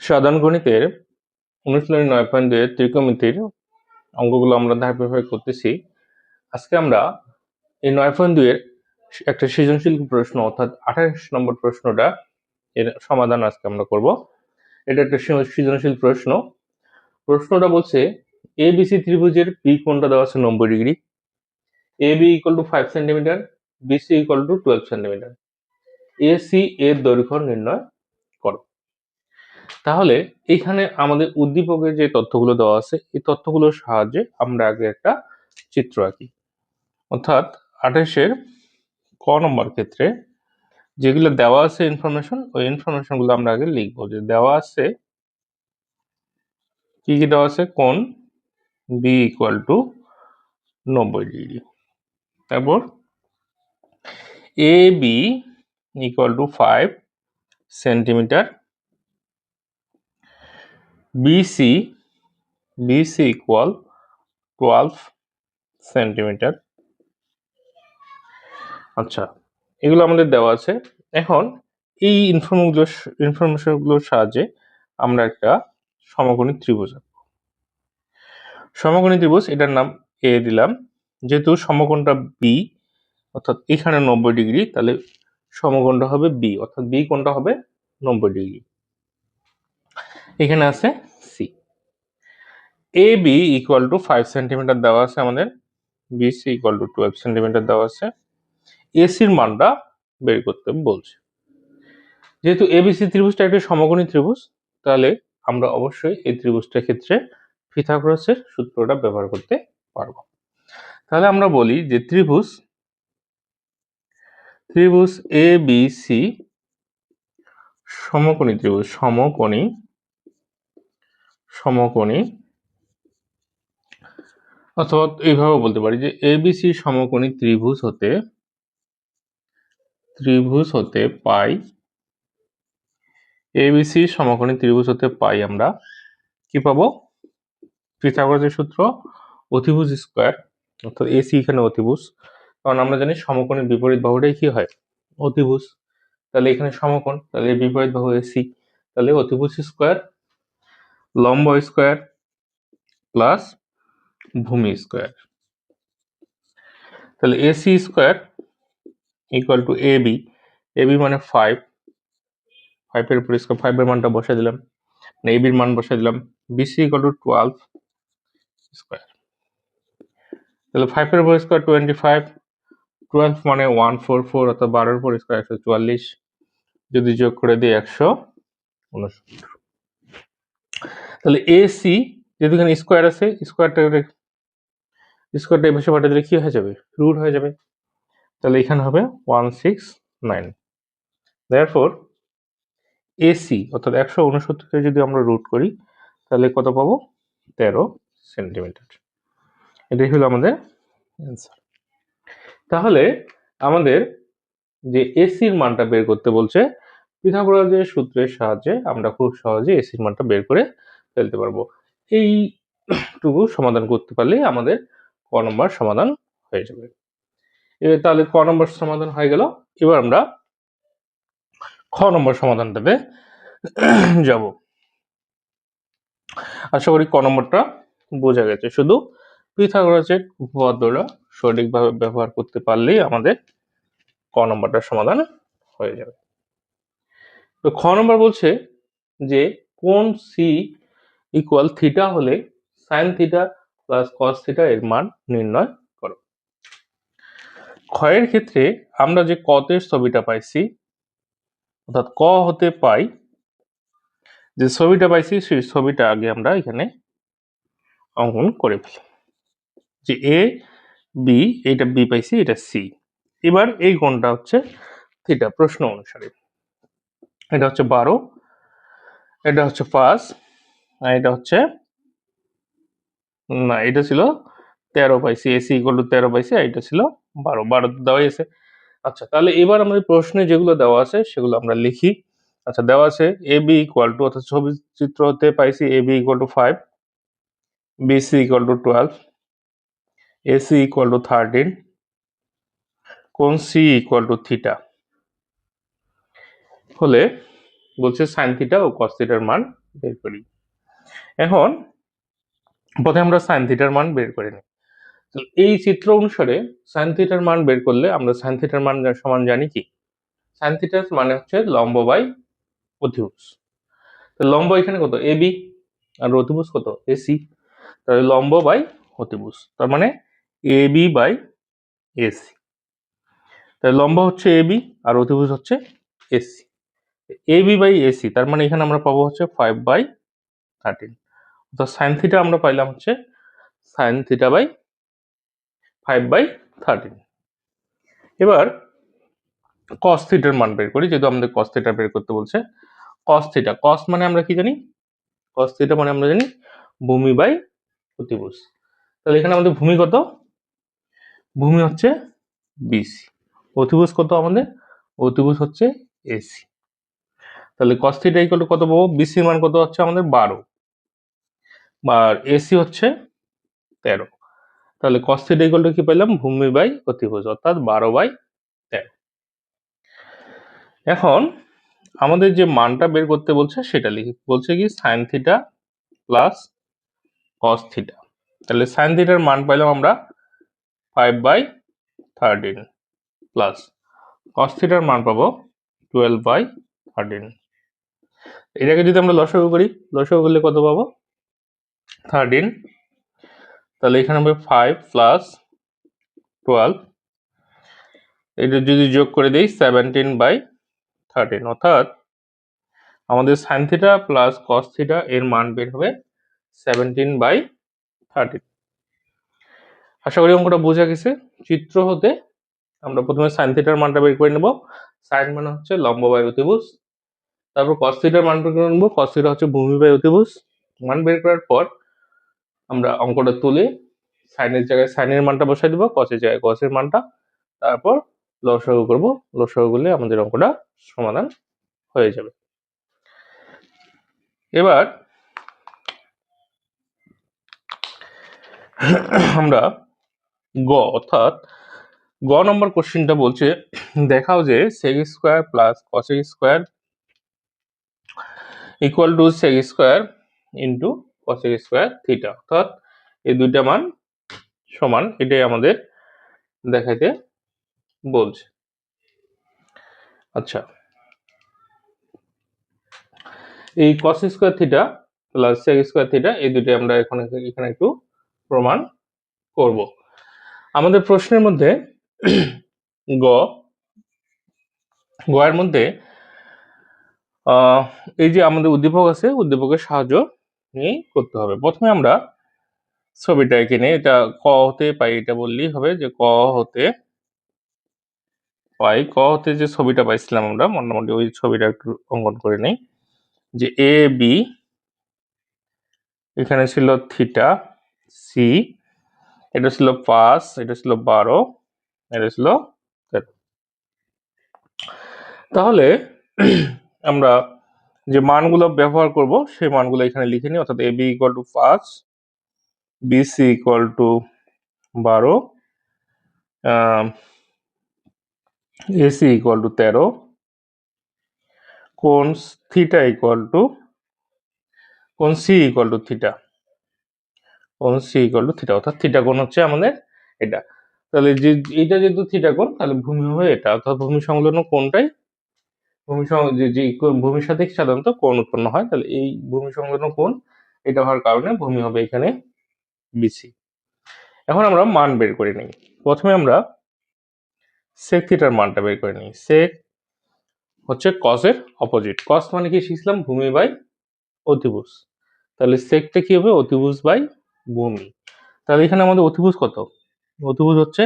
সাধারণ গণিতের অনুশীলনী নয় পয়েন্ট দুয়ের ত্রিকোণমিতির অঙ্কগুলো আমরা ধারাবাহিকভাবে করতেছি। আজকে আমরা এই নয় পয়েন্ট দুয়ের একটা সৃজনশীল প্রশ্ন অর্থাৎ আঠাশ নম্বর প্রশ্নটা এর সমাধান আজকে আমরা করব। এটা একটা সৃজনশীল প্রশ্ন। প্রশ্নটা বলছে এ বিসি ত্রিভুজের পি কোণটা দেওয়া আছে নব্বই degree? A B equal to five centimetre BC equal to twelve centimetre A C এর দৈর্ঘ্য নির্ণয় তাহলে এখানে আমাদের উদ্দীপকের যে তথ্যগুলো দেওয়া আছে, এই তথ্যগুলোর সাহায্যে আমরা আগে একটা চিত্র আঁকি। অর্থাৎ আঠাশের ক নম্বর ক্ষেত্রে যেগুলো দেওয়া আছে ইনফরমেশন ওই ইনফরমেশনগুলো আমরা আগে লিখব। যে দেওয়া আছে, কি কি দেওয়া আছে? কোন? বি ইকুয়াল টু নব্বই ডিগ্রি তারপর A B equal to five centimetre BC BC equal twelve centimetre আচ্ছা এগুলো আমাদের দেওয়া আছে। এখন এই ইনফরমেশনগুলো ইনফরমেশনগুলোর সাহায্যে আমরা একটা সমকোণী ত্রিভুজ আঁকবো। সমকোণী ত্রিভুজ, এটার নাম এ দিলাম। যেহেতু সমকোণটা বি অর্থাৎ এখানে নব্বই ডিগ্রি, তাহলে সমকোণটা হবে বি অর্থাৎ বি কোণটা হবে? নব্বই ডিগ্রি। এখানে আছে C A B equal to five centimetre দেওয়া আছে আমাদের। BC equal to twelve centimetre দেওয়া আছে। এসির মানটা বের করতে বলছে। যেহেতু এবিসি ত্রিভুজটা একটি সমকোণী ত্রিভুজ, তাহলে আমরা অবশ্যই এই ত্রিভুজটার ক্ষেত্রে পিথাগোরাসের সূত্রটা ব্যবহার করতে পারব। তাহলে আমরা বলি যে ত্রিভুজ ত্রিভুজ এ বি সি সমকোণী ত্রিভুজ, সমকোণী সমকোণী অথবা এইভাবে বলতে পারি যে এবিসি সমকোণী ত্রিভুজ হতে ত্রিভুজ হতে পাই এবিসি সমকোণী ত্রিভুজ হতে পাই আমরা কি পাবো? পিথাগোরাসের সূত্র অতিভুজ স্কোয়ার, অর্থাৎ এসি এখানে অতিভুজ কারণ আমরা জানি সমকোণের বিপরীত বাহুটাই কি হয়? অতিভুজ তাহলে এখানে সমকোণ, তাহলে বিপরীত বাহু এসি তাহলে অতিভুজ স্কোয়ার লম্ব স্কোয়ার প্লাস ভূমি স্কোয়ার। তাহলে AC square equal to A B. A B মানে ফাইভ ফাইভের উপর স্কোয়ার ফাইভের মানটা বসে দিলাম। মানে এ বির মান বসে দিলাম। BC equal to twelve square তাহলে ফাইভের উপর স্কোয়ার টোয়েন্টি ফাইভ টুয়েলভ মানে ওয়ান ফোর ফোর অর্থাৎ বারোর উপর স্কোয়ার একশো চুয়াল্লিশ। যদি যোগ করে দিই একশো উনসত্তর। তাহলে এসি যেহেতু এখানে স্কোয়ার আছে স্কোয়ারটা স্কোয়ারটা পাশে পাঠিয়ে দিলে কি হয়ে যাবে? রুট হয়ে যাবে। তাহলে এখানে হবে one six nine therefore AC অর্থাৎ একশো উনসত্তরকে যদি আমরা রুট করি, তাহলে কত পাবো? তেরো সেন্টিমিটার এটাই হলো আমাদের অ্যান্সার তাহলে আমাদের যে এসির মানটা বের করতে বলছে পিথাগোরাসের সূত্রের সাহায্যে আমরা খুব সহজে এসির মানটা বের করে ফেলতে পারব। এইটুকু সমাধান করতে পারলেই আমাদের ক নম্বর সমাধান হয়ে যাবে। এবার তাহলে ক নম্বর সমাধান হয়ে গেল। এবার আমরা খ নম্বর সমাধানটাতে যাব। আশা করি ক নম্বরটা বোঝা গেছে। শুধু পিথাগোরাসের উপপাদ্যটা সঠিকভাবে ব্যবহার করতে পারলেই আমাদের ক নম্বরটার সমাধান হয়ে যাবে। তো খ নম্বর বলছে যে কোন সি ইকুয়াল থিটা হলে sine theta plus cos theta এর মান নির্ণয় করো। ক্ষয়ের ক্ষেত্রে আমরা যে কতের ছবিটা পাইছি, অর্থাৎ ক হতে পাই, যে ছবিটা পাইছি সেই ছবিটা আগে আমরা এখানে অঙ্কন করে ফেলি। যে এ বি এটা বি পাইছি এটা সি এবার এই কোণটা হচ্ছে থিটা প্রশ্ন অনুসারে। এটা হচ্ছে বারো, এটা হচ্ছে পাঁচ আর এটা হচ্ছে, না, এটা ছিল তেরো পাইছি এসি ইকুয়াল টু তেরো পাইছি এটা ছিল বারো বারো দেওয়াই আছে। আচ্ছা তাহলে এবার আমাদের প্রশ্নে যেগুলো দেওয়া আছে, সেগুলো আমরা লিখি। আচ্ছা দেওয়া আছে এ বি ইকুয়াল টু অর্থাৎ ছবি চিত্র হতে পাইছি A B equal to five BC equal to twelve AC equal to thirteen কোন সি ইকুয়াল টু থিটা হলে বলছে সাইন থিটা ও কস থিটার মান বের করি। এখন প্রথমে আমরা সাইন থিটার মান বের করে নিই। তো এই চিত্র অনুসারে সাইন থিটার মান বের করলে আমরা সাইন থিটার মান সমান জানি কি? সাইন থিটার মানে হচ্ছে লম্ব বাই অতিভুজ তো লম্ব এখানে কত? এ বি আর অতিভুজ কত? এসি তাহলে লম্ব বাই অতিভুজ তার মানে এ বি বাই এসি তাহলে লম্ব হচ্ছে এ বি আর অতিভুজ হচ্ছে AC A B by AC তার মানে এখানে আমরা পাবো হচ্ছে ফাইভ বাই থার্টিন অর্থাৎ সাইন থিটা আমরা পাইলাম হচ্ছে sine theta by five by thirteen এবার কস থিটার মান বের করি, যেহেতু আমাদের কস থিটা বের করতে বলছে। কস থিটা কস মানে আমরা কি জানি? কস থিটা মানে আমরা জানি ভূমি বাই অতিভুজ তাহলে এখানে আমাদের ভূমি কত? ভূমি হচ্ছে বিসি অতিভুজ কত আমাদের? অতিভুজ হচ্ছে এসি তাহলে কস থিটা ইকুয়াল কত পাবো? বিসি মান কত হচ্ছে আমাদের? বারো। আর এসি হচ্ছে তেরো। তাহলে কস থিটা কি পেলাম? ভূমি বাই অতিভুজ, অর্থাৎ বারো বাই তেরো। এখন আমাদের যে মানটা বের করতে বলছে, সেটা লিখি। বলছে কি? Sine theta plus cos theta তাহলে সাইন থিটার মান পাইলাম আমরা five by thirteen plus cos থিটার মান পাবো টুয়েলভ বাই থার্টিন এটাকে যদি আমরা লসাগু করি, লসাগু করলে কত পাবো? থার্টিন তাহলে এখানে হবে ফাইভ প্লাস টুয়েলভ এটা যদি যোগ করে দিই সেভেন্টিন বাই থার্টিন অর্থাৎ আমাদের সাইন প্লাস কস থিটা এর মান বের হবে সেভেন্টিন বাই থার্টিন আশা করি অঙ্কটা বোঝা গেছে। চিত্র হতে আমরা প্রথমে সাইন মানটা বের করে নেব। সাইন মানে হচ্ছে লম্ব বাই অতিভুজ তারপর কস থিটার মান বের করে নেব। কস থিটা হচ্ছে ভূমি বাই অতিভুজ মান বের করার পর আমরা অঙ্কটা তুলে সাইনের জায়গায় সাইনের মানটা বসাই দেবো কসের জায়গায় কসের মানটা। তারপর লসাগু করব, লসাগু করলে আমাদের অঙ্কটা সমাধান হয়ে যাবে। এবার আমরা গ, অর্থাৎ গ নম্বর কোশ্চেনটা বলছে, দেখাও যে sec square plus cosec square equal to sec square into cosec square theta অর্থাৎ এই দুইটা মান সমান, এটাই আমাদের দেখাইতে বলছে। আচ্ছা। এই cos square theta plus sec square theta এই দুটি আমরা এখানে এখানে একটু প্রমাণ করব। আমাদের প্রশ্নের মধ্যে গ গ এর মধ্যে এই যে আমাদের উদ্দীপক আছে, উদ্দীপকের সাহায্য নিয়ে করতে হবে। প্রথমে আমরা ছবিটা এঁকে এখানে এটা ক হতে পাই এটা বললেই হবে যে ক হতে পাই। ক হতে যে ছবিটা পাইছিলাম আমরা, মোটামুটি ওই ছবিটা একটু অঙ্কন করে নেই। যে এ বি এখানে ছিল থিটা সি এটা ছিল পাঁচ, এটা ছিল বারো, এটা ছিল তাহলে আমরা যে মানগুলো ব্যবহার করব, সেই মানগুলো এখানে লিখে নিই, অর্থাৎ এ বি ইকুয়াল টু পাঁচ বিসি ইকুয়াল টু বারো এসি ইকুয়াল টু তেরো, কোন থিটা ইকুয়াল টু, কোন সি ইকুয়াল টু থিটা, কোন সি ইকুয়াল টু থিটা, অর্থাৎ থিটা কোণ হচ্ছে আমাদের এটা। তাহলে যে এটা যেহেতু থিটা কোণ, তাহলে ভূমি হবে এটা, অর্থাৎ ভূমি সংলগ্ন কোণটাই ভূমি যে সাথে সাধারণত কোণ উৎপন্ন হয়, তাহলে এই ভূমি সংলগ্ন কোণ, এটা হওয়ার কারণে ভূমি হবে এখানে বিসি এখন আমরা মান বের করে নিই। প্রথমে আমরা সেক থিটার মানটা বের করে নিই। সেক হচ্ছে কসের অপোজিট কস মানে কি শিখছিলাম ভূমি বাই অতিভুজ। তাহলে সেকটা কি হবে? অতিভুজ বাই ভূমি। তাহলে এখানে আমাদের অতিভুজ কত? অতিভুজ হচ্ছে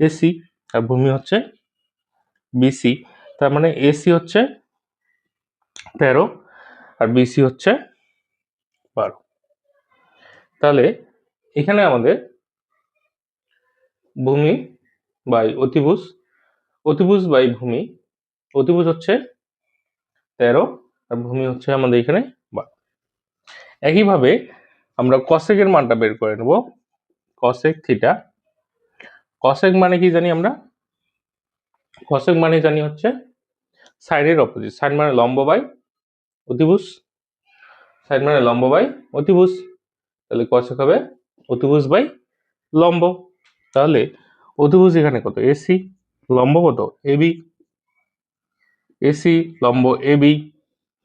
এসি আর ভূমি হচ্ছে বিসি তার মানে এসি হচ্ছে তেরো আর বিসি হচ্ছে বারো। তাহলে এখানে আমাদের ভূমি বাই অতিভুজ অতিভুজ বাই ভূমি, অতিভুজ হচ্ছে তেরো আর ভূমি হচ্ছে আমাদের এখানে বারো। একইভাবে আমরা কসেকের মানটা বের করে নেব কসেক থিটা কসেক মানে কি জানি আমরা? কসেক মানে জানি হচ্ছে সাইনের অপোজিট সাইন মানে লম্ব বাই অতিভুজ, সাইড মানে লম্ব বাই অতিভুজ। তাহলে কসেক হবে? অতিভুজ বাই লম্ব। তাহলে অতিভুজ এখানে কত? এসি। লম্ব কত? এবি এসি, লম্ব এবি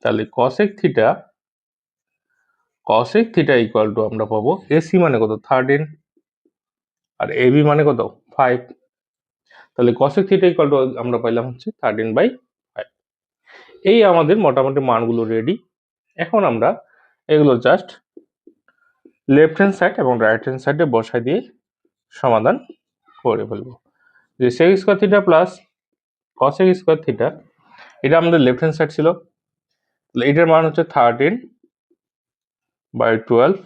তাহলে cosec theta cosec theta equal to আমরা পাবো এসি মানে কত? থার্টিন আর এবি মানে কত? ফাইভ। তাহলে কসেক থিটা ইকুয়াল টু আমরা পাইলাম হচ্ছে থার্টিন বাই এই আমাদের মোটামুটি মানগুলো রেডি এখন আমরা এগুলো জাস্ট লেফট হ্যান্ড সাইড এবং রাইট হ্যান্ড সাইডে বসাই দিয়ে সমাধান করে ফেলব। যে sec square theta plus cosec square theta এটা আমাদের লেফট হ্যান্ড সাইড ছিল। এটার মান হচ্ছে থার্টিন বাই টুয়েলভ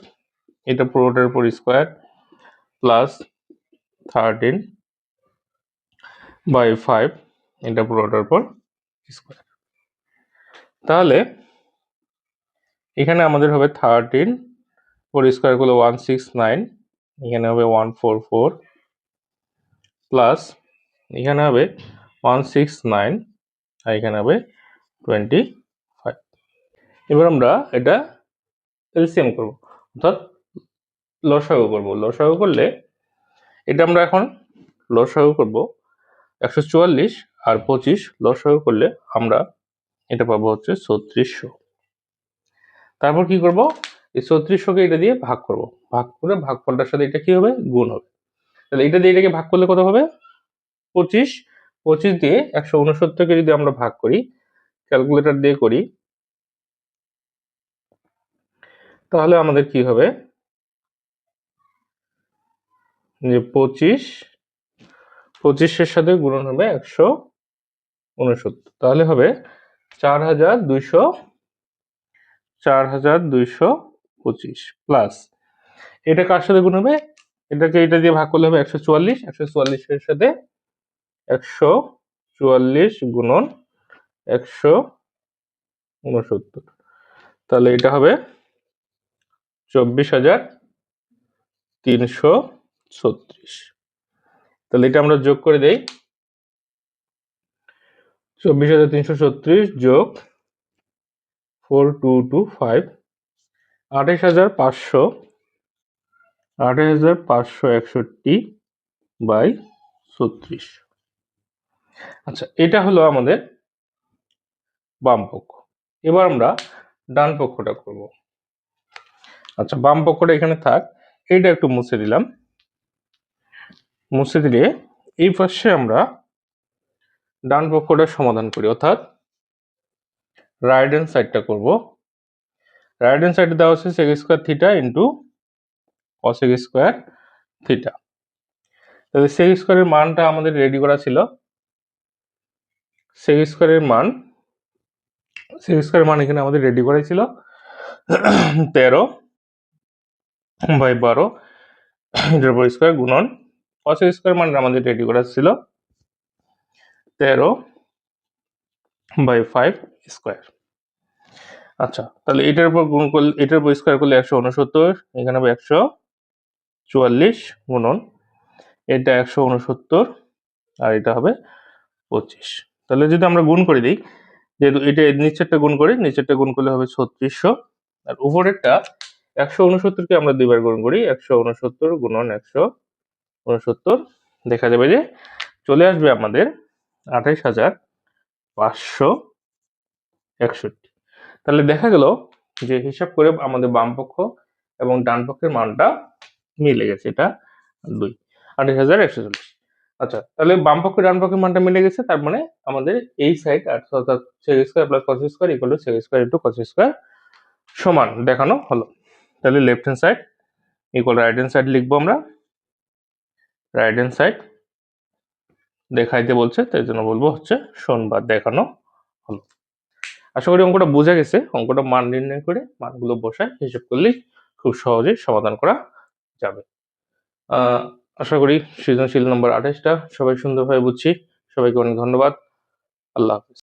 এটা পুরোটার উপর square plus thirteen by five এটা পুরোটার উপর স্কোয়ার তাহলে এখানে আমাদের হবে থার্টিন ফোর স্কোয়ার করলে ওয়ান সিক্স নাইন এখানে হবে ওয়ান ফোর ফোর প্লাস এখানে হবে ওয়ান সিক্স নাইন আর এখানে হবে টোয়েন্টি ফাইভ এবার আমরা এটা এলসিএম করব, অর্থাৎ লসাগু করব। লসাগু করলে এটা আমরা এখন লসাগু করব একশো চুয়াল্লিশ আর পঁচিশ, লসাগু করলে আমরা এটা পাবো হচ্ছে ছত্রিশশো। তারপর কি করব? এই ছত্রিশশোকে এটা দিয়ে ভাগ করব। ভাগ করে ভাগফলটার সাথে এটা কি হবে? গুণ হবে। তাহলে এটা দিয়ে এটাকে ভাগ করলে কত হবে? পঁচিশ। পঁচিশ দিয়ে একশো উনসত্তরকে যদি আমরা ভাগ করি, ক্যালকুলেটর দিয়ে করি, তাহলে আমাদের কি হবে? যে পঁচিশ। পঁচিশের সাথে গুণন হবে একশো উনসত্তর। তাহলে হবে চার হাজার দুইশো চার হাজার দুইশো পঁচিশ প্লাস এটা কার সাথে গুণ হবে? এটাকে এটা দিয়ে ভাগ করলে হবে একশো চুয়াল্লিশ, একশো চুয়াল্লিশের সাথে একশো চুয়াল্লিশ গুণন একশো উনসত্তর। তাহলে এটা হবে চব্বিশ হাজার তিনশো ছত্রিশ। তাহলে এটা আমরা যোগ করে দেই চব্বিশ হাজার তিনশো ছত্রিশ যোগ ফোর টু টু ফাইভ আঠাশ হাজার পাঁচশো, আঠাশ হাজার পাঁচশো একষট্টি বাই ছত্রিশ। আচ্ছা এটা হলো আমাদের বাম পক্ষ। এবার আমরা ডান পক্ষটা করব। আচ্ছা বাম পক্ষটা এখানে থাক। এইটা একটু মুছে দিলাম। মুছে দিলে এই পাশে আমরা ডান পক্ষটা সমাধান করি, অর্থাৎ রাইট হ্যান্ড সাইডটা করব। রাইট হ্যান্ড সাইডে দেওয়া হচ্ছে sec square theta into cosec square theta তাহলে সেক স্কোয়ারের মানটা আমাদের রেডি করা ছিল। সেক স্কোয়ারের মান সেক স্কোয়ারের মান এখানে আমাদের রেডি করা ছিল। তেরো বাই বারো এটার স্কোয়ার গুণন। কসেক স্কোয়ার মান আমাদের রেডি করা ছিল। তেরো বাই ফাইভ স্কোয়ার। আচ্ছা তাহলে এটার উপর গুণ করলে, এটার উপর স্কোয়ার করলে একশো উনসত্তর এখানে হবে একশো চুয়াল্লিশ গুণন, এটা একশো উনসত্তর আর এটা হবে পঁচিশ। তাহলে যদি আমরা গুণ করে দিই, যেহেতু এটা নিচেরটা গুণ করি, নিচেরটা গুণ করলে হবে ছত্রিশশো। আর উপরেরটা একশো উনসত্তরকে আমরা দুইবার গুণ করি, একশো উনসত্তর গুণন একশো উনসত্তর দেখা যাবে যে চলে আসবে আমাদের আঠাইশ হাজার পাঁচশো একষট্টি। তাহলে দেখা গেল যে হিসাব করে আমাদের বাম পক্ষ এবং ডান পক্ষের মানটা মিলে গেছে, এটা দুই। আঠাশ হাজার একশো চল্লিশ। আচ্ছা তাহলে বাম পক্ষে ডান পক্ষের মানটা মিলে গেছে, তার মানে আমাদের এই সাইড অর্থাৎ sec square plus cos square equal to sec square into cos square সমান দেখানো হলো। তাহলে left hand side equal right hand side লিখব আমরা। রাইট হ্যান্ড সাইড দেখাইতে বলছে, তাই জন্য বলব হচ্ছে সোমবার দেখানো হলো। আশা করি অঙ্কটা বোঝা গেছে। অঙ্কটা মান নির্ণয় করে, মানগুলো বসায় হিসেব করলেই খুব সহজেই সমাধান করা যাবে। আশা করি সৃজনশীল নম্বর আঠাশটা সবাই সুন্দরভাবে বুঝছি। সবাইকে অনেক ধন্যবাদ। আল্লাহ হাফিজ।